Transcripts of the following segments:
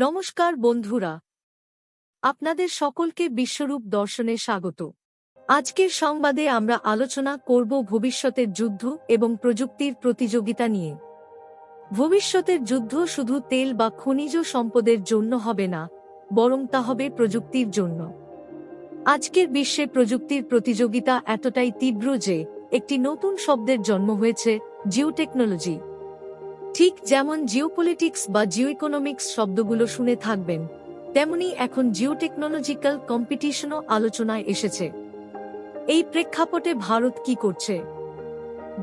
নমস্কার বন্ধুরা। আপনাদের সকলকে বিশ্বরূপ দর্শনে স্বাগত। আজকের সংবাদে আমরা আলোচনা করব ভবিষ্যতের যুদ্ধ এবং প্রযুক্তির প্রতিযোগিতা নিয়ে। ভবিষ্যতের যুদ্ধ শুধু তেল বা খনিজ সম্পদের জন্য হবে না, বরং তা হবে প্রযুক্তির জন্য। আজকের বিশ্বে প্রযুক্তির প্রতিযোগিতা এতটাই তীব্র যে, একটি নতুন শব্দের জন্ম হয়েছে জিওটেকনোলজি। ঠিক যেমন জিওপলিটিক্স বা জিও ইকোনমিক্স শব্দগুলো শুনে থাকবেন, তেমনি এখন জিওটেকনোলজিক্যাল কম্পিটিশনও আলোচনায় এসেছে। এই প্রেক্ষাপটে ভারত কি করছে?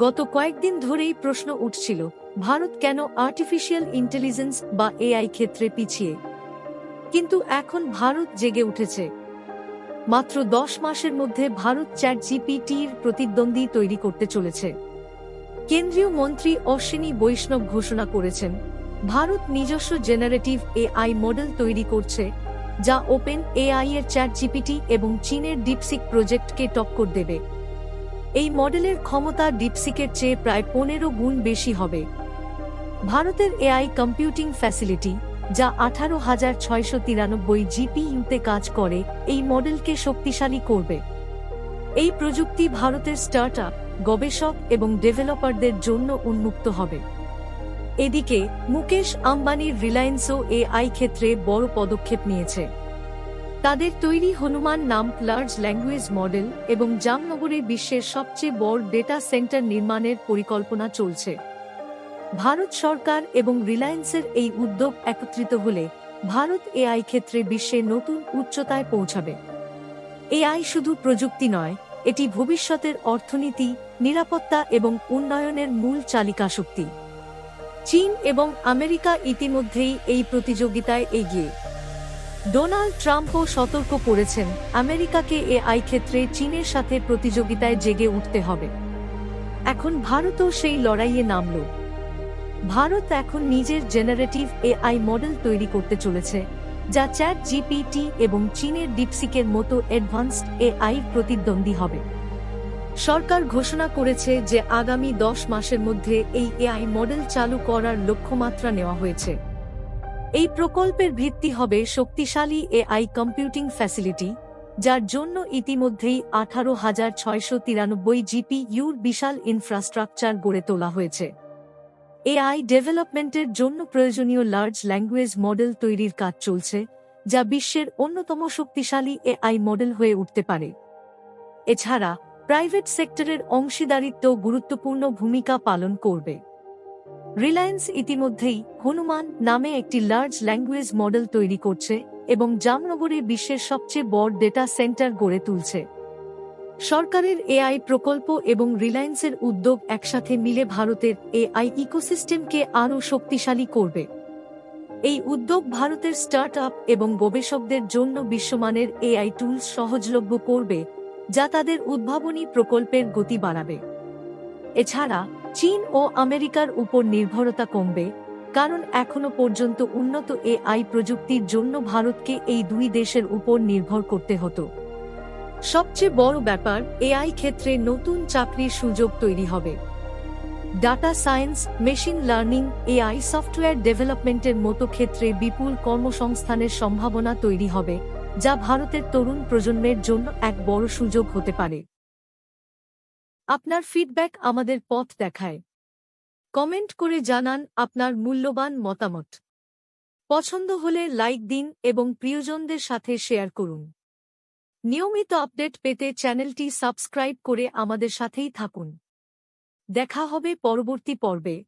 গত কয়েকদিন ধরেই প্রশ্ন উঠছিল, ভারত কেন আর্টিফিশিয়াল ইন্টেলিজেন্স বা এআই ক্ষেত্রে পিছিয়ে? কিন্তু এখন ভারত জেগে উঠেছে। মাত্র দশ মাসের মধ্যে ভারত চ্যাট জিপিটির প্রতিদ্বন্দ্বী তৈরি করতে চলেছে। কেন্দ্রীয় মন্ত্রী অশ্বিনী বৈষ্ণব ঘোষণা করেছেন, ভারত নিজস্ব জেনারেটিভ এআই মডেল তৈরি করছে, যা ওপেন এআই এর চ্যাট জিপিটি এবং চীনের ডিপসিক প্রজেক্টকে টক্কর দেবে। এই মডেলের ক্ষমতা ডিপসিকের চেয়ে প্রায় পনেরো গুণ বেশি হবে। ভারতের এআই কম্পিউটিং ফ্যাসিলিটি, যা আঠারো হাজার ছয়শো তিরানব্বই জিপিইউতে কাজ করে, এই মডেলকে শক্তিশালী করবে। এই প্রযুক্তি ভারতের স্টার্টআপ, গবেষক এবং ডেভেলপারদের জন্য উন্মুক্ত হবে। এদিকে, মুকেশ আম্বানির রিলায়েন্সও এআই ক্ষেত্রে বড় পদক্ষেপ নিয়েছে। তাদের তৈরি হনুমান নাম লার্জ ল্যাঙ্গুয়েজ মডেল এবং জামনগরে বিশ্বের সবচেয়ে বড় ডেটা সেন্টার নির্মাণের পরিকল্পনা চলছে। ভারত সরকার এবং রিলায়েন্সের এই উদ্যোগ একত্রিত হলে ভারত এআই ক্ষেত্রে বিশ্বে নতুন উচ্চতায় পৌঁছাবে। এআই শুধু প্রযুক্তি নয়, এটি ভবিষ্যতের অর্থনীতি, নিরাপত্তা এবং উন্নয়নের মূল চালিকা শক্তি। চীন এবং আমেরিকা ইতিমধ্যেই এই প্রতিযোগিতায় এগিয়ে। ডোনাল্ড ট্রাম্পও সতর্ক করেছেন, আমেরিকাকে এআই ক্ষেত্রে চীনের সাথে প্রতিযোগিতায় জেগে উঠতে হবে। এখন ভারতও সেই লড়াইয়ে নামল। ভারত এখন নিজের জেনারেটিভ এআই মডেল তৈরি করতে চলেছে। যা চ্যাট জিপিটি এবং চীনের ডিপসিকের মতো অ্যাডভান্সড এআই প্রতিদ্বন্দ্বী হবে। সরকার ঘোষণা করেছে যে আগামী দশ মাসের মধ্যে এই এআই মডেল চালু করার লক্ষ্যমাত্রা নেওয়া হয়েছে। এই প্রকল্পের ভিত্তি হবে শক্তিশালী এআই কম্পিউটিং ফ্যাসিলিটি যার জন্য ইতিমধ্যেই আঠারো হাজার ছয়শো তিরানব্বই জিপিইউর বিশাল ইনফ্রাস্ট্রাকচার গড়ে তোলা হয়েছে। এআই ডেভেলপমেন্টের জন্য প্রয়োজনীয় লার্জ ল্যাঙ্গুয়েজ মডেল তৈরির কাজ চলছে, যা বিশ্বের অন্যতম শক্তিশালী এআই মডেল হয়ে উঠতে পারে। এছাড়া প্রাইভেট সেক্টরের অংশীদারিত্ব গুরুত্বপূর্ণ ভূমিকা পালন করবে। রিলায়েন্স ইতিমধ্যেই হনুমান নামে একটি লার্জ ল্যাঙ্গুয়েজ মডেল তৈরি করছে এবং জামনগরে বিশ্বের সবচেয়ে বড় ডেটা সেন্টার গড়ে তুলছে। সরকারের এআই প্রকল্প এবং রিলায়েন্সের উদ্যোগ একসাথে মিলে ভারতের এআই ইকোসিস্টেমকে আরও শক্তিশালী করবে। এই উদ্যোগ ভারতের স্টার্ট আপ এবং গবেষকদের জন্য বিশ্বমানের এআই টুলস সহজলভ্য করবে, যা তাদের উদ্ভাবনী প্রকল্পের গতি বাড়াবে। এছাড়া, চীন ও আমেরিকার উপর নির্ভরতা কমবে, কারণ এখনও পর্যন্ত উন্নত এআই প্রযুক্তির জন্য ভারতকে এই দুই দেশের উপর নির্ভর করতে হতো। সবচেয়ে বড় ব্যাপার, এআই ক্ষেত্রে নতুন চাকরির সুযোগ তৈরি হবে। Data science machine learning AI software ডেভেলপমেন্টের মতো ক্ষেত্রে বিপুল কর্মসংস্থানের সম্ভাবনা তৈরি হবে, যা ভারতের তরুণ প্রজন্মের জন্য এক বড় সুযোগ হতে পারে। আপনার ফিডব্যাক আমাদের পথ দেখায়। কমেন্ট করে জানান আপনার মূল্যবান মতামত। পছন্দ হলে লাইক দিন এবং প্রিয়জনদের সাথে শেয়ার করুন। নিয়মিত আপডেট পেতে চ্যানেলটি সাবস্ক্রাইব করে আমাদের সাথেই থাকুন। দেখা হবে পরবর্তী পর্বে।